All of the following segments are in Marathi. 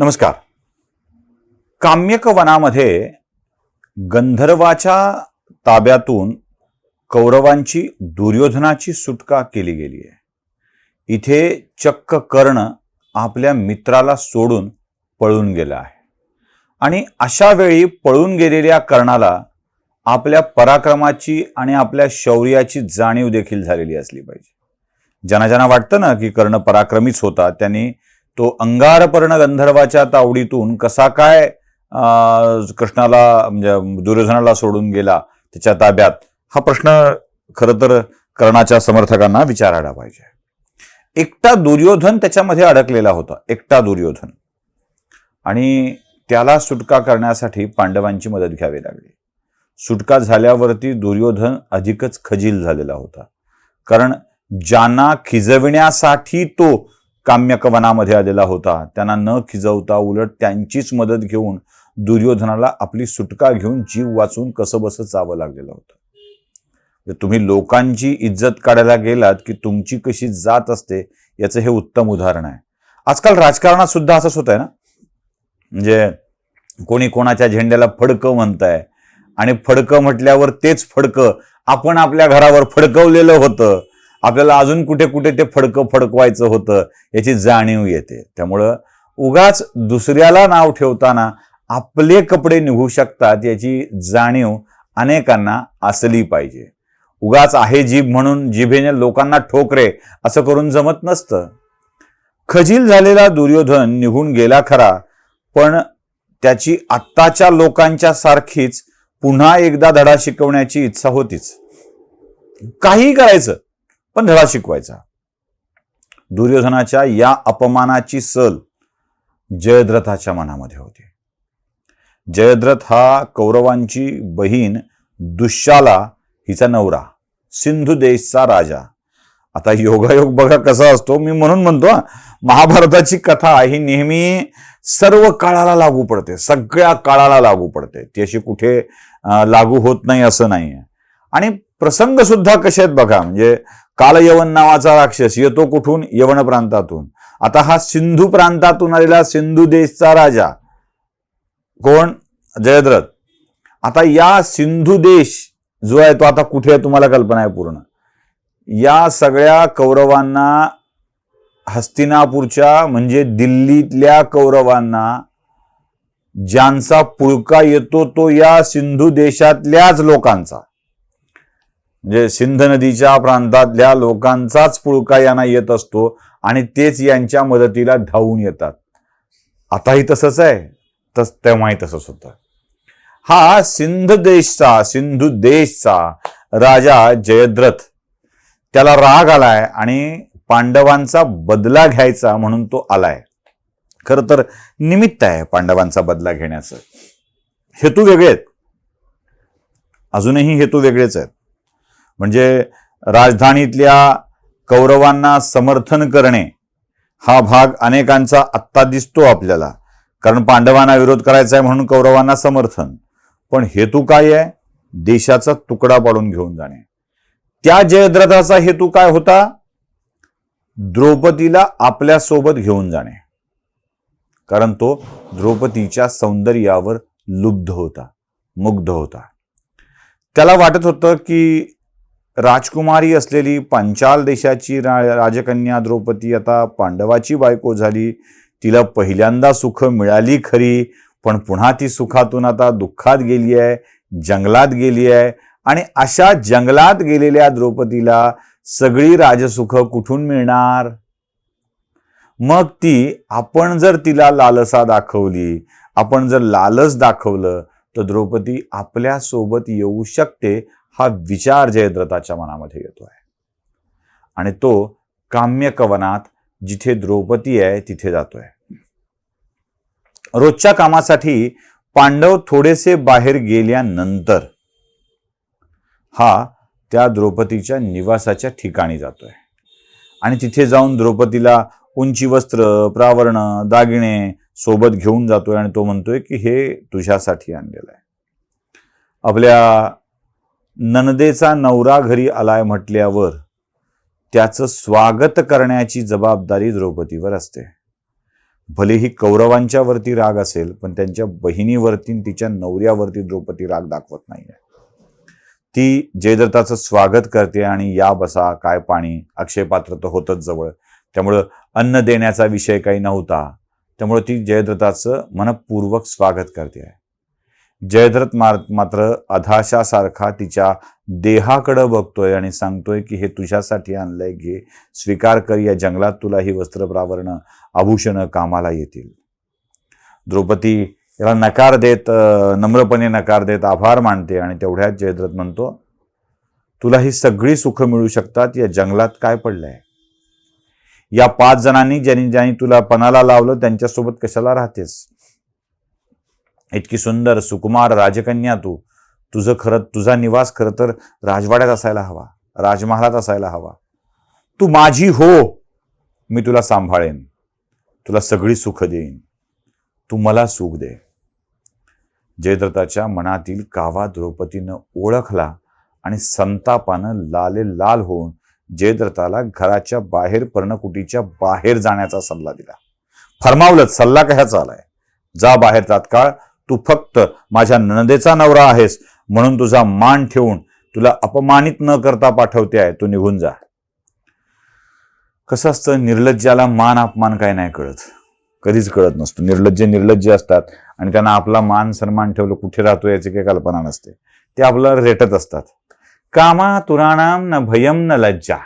नमस्कार. काम्यक वनामध्ये गंधर्वाच्या ताब्यातून कौरवांची दुर्योधनाची सुटका केली गेली आहे. इथे चक्क कर्ण आपल्या मित्राला सोडून पळून गेला आहे. आणि अशा वेळी पळून गेलेल्या कर्णाला आपल्या पराक्रमाची आणि आपल्या शौर्याची जाणीव देखील झालेली असली पाहिजे. ज्यांना ज्यांना वाटतं ना की कर्ण पराक्रमीच होता त्यांनी तो अंगारपर्ण गंधर्वाच्या तावडीतून कसा काय अं, कृष्णाला म्हणजे दुर्योधनाला सोडून गेला त्याच्या ताब्यात हा प्रश्न खरं तर कर्णाच्या समर्थकांना विचारायला पाहिजे. एकटा दुर्योधन त्याच्यामध्ये अडकलेला होता एकटा दुर्योधन. आणि त्याला सुटका करण्यासाठी पांडवांची मदत घ्यावी लागली. सुटका झाल्यावरती दुर्योधन अधिकच खजील झालेला होता. कारण ज्यांना खिजविण्यासाठी तो काम्यक वनामध्ये आलेला होता. त्यांना न खिजवता उलट त्यांचीच मदत घेऊन दुर्योधनाला आपली सुटका घेऊन जीव वाचून कसं बसं चावं लागलेलं होतं. म्हणजे तुम्ही लोकांची इज्जत काढायला गेलात की तुमची कशी जात असते याचं हे उत्तम उदाहरण आहे. आजकाल राजकारणात सुद्धा असंच होत आहे ना? म्हणजे कोणी कोणाच्या झेंड्याला फडकं म्हणताय आणि फडकं म्हटल्यावर तेच फडकं आपण आपल्या घरावर फडकवलेलं होतं. आपल्याला अजून कुठे कुठे ते फडकं फडकवायचं होतं याची जाणीव येते. त्यामुळं उगाच दुसऱ्याला नाव ठेवताना आपले कपडे निघू शकतात याची जाणीव अनेकांना असली पाहिजे. उगाच आहे जीभ म्हणून जिभेने लोकांना ठोकरे असं करून जमत नसतं. खजील झालेला दुर्योधन निघून गेला खरा पण त्याची आत्ताच्या लोकांच्या सारखीच पुन्हा एकदा धडा शिकवण्याची इच्छा होतीच. काही करायचं पण धडा शिकवायचा. दुर्योधनाच्या या अपमानाची सल जयद्रथाच्या मनामध्ये होती. जयद्रथ हा कौरवांची बहीण दुश्शाला हिचा नवरा सिंधू देशचा राजा. आता योगायोग बघा कसा असतो. मी म्हणून म्हणतो महाभारताची कथा ही नेहमी सर्व काळाला लागू पडते सगळ्या काळाला लागू पडते. ती अशी कुठे लागू होत नाही असं नाही आणि प्रसंग सुद्धा कसे आहेत बघा म्हणजे कालयवन नावाचा राक्षस येतो कुठून? यवन प्रांतातून. आता हा सिंधू प्रांतातून आलेला सिंधू देशचा राजा कोण? जयद्रथ. आता या सिंधू देश जो आहे तो आता कुठे आहे तुम्हाला कल्पना आहे पूर्ण. या सगळ्या कौरवांना हस्तिनापूरच्या म्हणजे दिल्लीतल्या कौरवांना ज्यांचा पुळका येतो तो या सिंधू देशातल्याच लोकांचा. म्हणजे सिंध नदीच्या प्रांतातल्या लोकांचाच पुळका यांना येत असतो आणि तेच यांच्या मदतीला धावून येतात. आताही तसंच आहे. तस तेव्हाही तसंच होतं. हा सिंध देशचा सिंधू देशचा राजा जयद्रथ त्याला राग आलाय आणि पांडवांचा बदला घ्यायचा म्हणून तो आलाय. खरं तर निमित्त आहे पांडवांचा बदला घेण्याचं. हेतू वेगळे आहेत. अजूनही हेतू वेगळेच आहेत. म्हणजे राजधानीतल्या कौरवांना समर्थन करणे हा भाग अनेकांचा आत्ता दिसतो आपल्याला. कारण पांडवांना विरोध करायचा आहे म्हणून कौरवांना समर्थन. पण हेतू काय आहे? देशाचा तुकडा पाडून घेऊन जाणे. त्या जयद्रथाचा हेतू काय होता? द्रौपदीला आपल्यासोबत घेऊन जाणे. कारण तो द्रौपदीच्या सौंदर्यावर लुब्ध होता मुग्ध होता. त्याला वाटत होतं की राजकुमारी असलेली पांचाल देशाची रा राजकन्या द्रौपदी आता पांडवाची बायको झाली. तिला पहिल्यांदा सुख मिळाली खरी पण पुन्हा ती सुखातून आता दुःखात गेली आहे जंगलात गेली आहे. आणि अशा जंगलात गेलेल्या द्रौपदीला सगळी राजसुख कुठून मिळणार? मग ती आपण जर तिला लालसा दाखवली आपण जर लालच दाखवलं तर द्रौपदी आपल्यासोबत येऊ शकते हा विचार जयद्रथाच्या मनामध्ये येतो आहे आणि तो काम्यकवनात जिथे द्रौपदी आहे तिथे जातोय. रोजच्या कामासाठी पांडव थोडेसे बाहेर गेल्यानंतर हा त्या द्रौपदीच्या निवासाच्या ठिकाणी जातोय. आणि तिथे जाऊन द्रौपदीला उंची वस्त्र प्रावरण दागिने सोबत घेऊन जातोय आणि तो म्हणतोय की हे तुझ्यासाठी आणलेलं आहे. आपल्या ननदेचा नवरा घरी आलाय म्हटल्यावर त्याचं स्वागत करण्याची जबाबदारी द्रौपदीवर असते. भलेही कौरवांच्यावरती राग असेल पण त्यांच्या बहिणीवरती तिच्या नवऱ्यावरती द्रौपदी राग दाखवत नाहीये. ती जयदत्ताचं स्वागत करते आणि या बसा काय पाणी अक्षय पात्र तर होतच जवळ. त्यामुळं अन्न देण्याचा विषय काही नव्हता. त्यामुळं ती जयद्रताचं मनपूर्वक स्वागत करते. आहे जयद्रथ मार मात्र अधाशासारखा तिच्या देहाकडं बघतोय आणि सांगतोय की हे तुझ्यासाठी आणलंय घे. स्वीकार कर या जंगलात तुला ही वस्त्रप्रावरण आभूषणं कामाला येतील. द्रौपदी याला नकार देत नम्रपणे नकार देत आभार मानते आणि तेवढ्यात जयद्रथ म्हणतो तुला ही सगळी सुख मिळू शकतात या जंगलात काय पडलंय? या पाच जणांनी ज्यांनी ज्यांनी तुला पणाला लावलं त्यांच्यासोबत कशाला राहतेस? इतकी सुंदर सुकुमार राजकन्या तू. तुझं खरं तुझा निवास खरं तर राजवाड्यात असायला हवा राजमहालात असायला हवा. तू माझी हो मी तुला सांभाळेन. तुला सगळी सुख देईन. तू मला सुख दे. जयद्रथाच्या मनातील कावा द्रौपदीनं ओळखला आणि संतापानं लाले लाल होऊन जयद्रथाला घराच्या बाहेर पर्णकुटीच्या बाहेर जाण्याचा सल्ला दिला. फरमावलंच सल्ला कशाचा आलाय? जा बाहेर तात्काळ तू फक्त माझ्या नंदेचा नवरा आहेस म्हणून तुझा मान ठेवून तुला अपमानित न करता पाठवते आहे. तू निघून जा. कसं असतं निर्लज्जाला मान अपमान काय नाही कळत. कधीच कळत नसतो. निर्लज्ज निर्लज्ज असतात आणि त्यांना आपला मान सन्मान ठेवलं कुठे राहतो याची काही कल्पना नसते. ते आपलं रेटत असतात. कामा तुराणाम न भयम न लज्जा.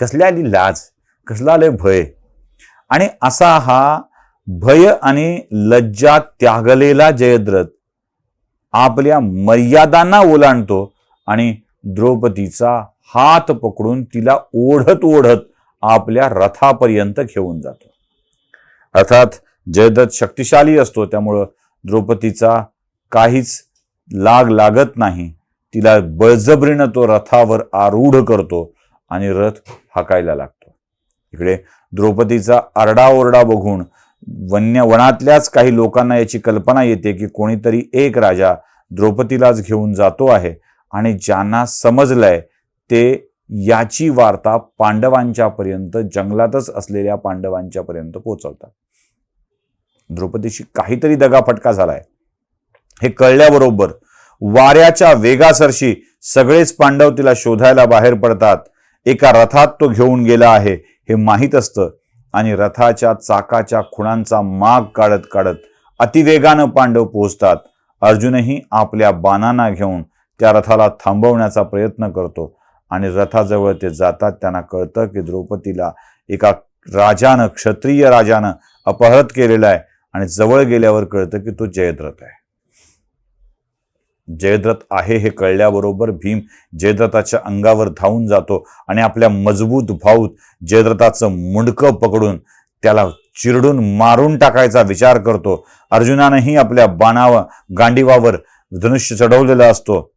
कसल्या आली लाज? कसला आले भय? आणि असा हा भय आणि लज्जा त्यागलेला जयद्रथ आपल्या मर्यादांना ओलांडतो आणि द्रौपदीचा हात पकडून तिला ओढत ओढत आपल्या रथापर्यंत घेऊन जातो. अर्थात जयद्रथ शक्तिशाली असतो त्यामुळं द्रौपदीचा काहीच लाग लागत नाही. तिला बळजबरीनं तो रथावर आरूढ करतो आणि रथ हाकायला लागतो. इकडे द्रौपदीचा आरडाओरडा बघून वन्य वनातल्याच काही लोकांना याची कल्पना येते की कोणीतरी एक राजा द्रौपदीलाच घेऊन जातो आहे. आणि ज्यांना समजलंय ते याची वार्ता पांडवांच्या पर्यंत जंगलातच असलेल्या पांडवांच्या पर्यंत पोहोचवतात. द्रौपदीशी काहीतरी दगाफटका झालाय. हे कळल्याबरोबर वाऱ्याच्या वेगासरशी सगळेच पांडव तिला शोधायला बाहेर पडतात. एका रथात तो घेऊन गेला आहे हे माहीत असतं आणि रथाच्या चाकाच्या खुणांचा माग काढत काढत अतिवेगानं पांडव पोहोचतात. अर्जुनही आपल्या बाणांना घेऊन त्या रथाला थांबवण्याचा प्रयत्न करतो आणि रथाजवळ ते जातात. त्यांना कळतं की द्रौपदीला एका राजानं क्षत्रिय राजानं अपहृत केलेलं आहे आणि जवळ गेल्यावर कळतं की तो जयद्रथ आहे. जयद्रथ आहे हे कळल्याबरोबर भीम जयद्रथाच्या अंगावर धावून जातो आणि आपल्या मजबूत भाऊत जयद्रथाचं मुंडकं पकडून त्याला चिरडून मारून टाकायचा विचार करतो. अर्जुनानंही आपल्या बाणावर गांडीवावर धनुष्य चढवलेला असतो.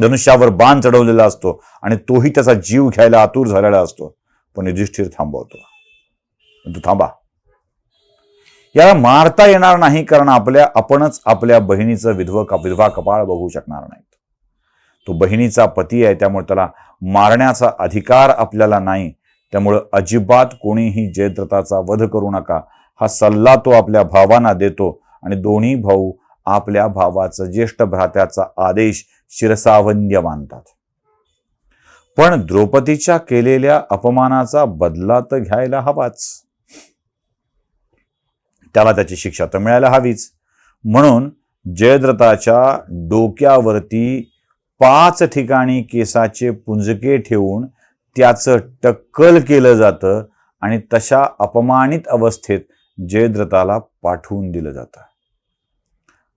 धनुष्यावर बाण चढवलेला असतो आणि तोही त्याचा जीव घ्यायला आतुर झालेला असतो. पण युधिष्ठिर थांबवतो. तू थांबा. याला मारता येणार नाही कारण आपल्या आपणच आपल्या बहिणीचं विधव विधवा कपाळ बघू शकणार नाहीत. तो बहिणीचा पती आहे त्यामुळे त्याला मारण्याचा अधिकार आपल्याला नाही. त्यामुळं अजिबात कोणीही जयद्रथाचा वध करू नका. हा सल्ला तो आपल्या भावांना देतो आणि दोन्ही भाऊ आपल्या भावाचा ज्येष्ठ भ्रात्याचा आदेश शिरसावंद्य मानतात. पण द्रौपदीच्या केलेल्या अपमानाचा बदला तर घ्यायला हवाच. त्याला त्याची शिक्षा तर मिळायला हवीच. म्हणून जयद्रथाच्या डोक्यावरती पाच ठिकाणी केसाचे पुंजके ठेवून त्याचं टक्कल केलं जातं आणि तशा अपमानित अवस्थेत जयद्रथाला पाठवून दिलं जातं.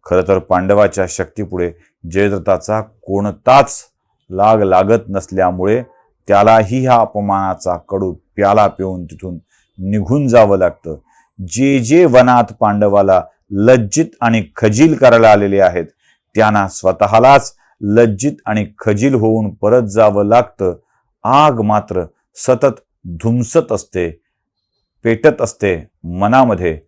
खरं तर पांडवाच्या शक्तीपुढे जयद्रथाचा कोणताच लाग लागत नसल्यामुळे त्यालाही ह्या अपमानाचा कडू प्याला पिऊन तिथून निघून जावं लागतं. जे जे वनात पांडवाला लज्जित आणि खजील करायला आलेले आहेत त्यांना स्वतःलाच लज्जित आणि खजील होऊन परत जावं लागतं. आग मात्र सतत धुमसत असते पेटत असते मनामध्ये.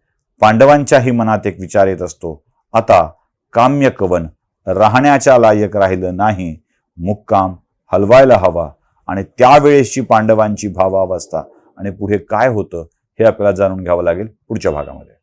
पांडवांच्याही मनात एक विचार येत असतो आता काम्यकवन राहण्याच्या लायक राहिलं नाही मुक्काम हलवायला हवा आणि त्यावेळेसची पांडवांची भावावस्था. आणि पुढे काय होतं? हे आपल्याला जाणून घ्यावं लागेल पुढच्या भागामध्ये.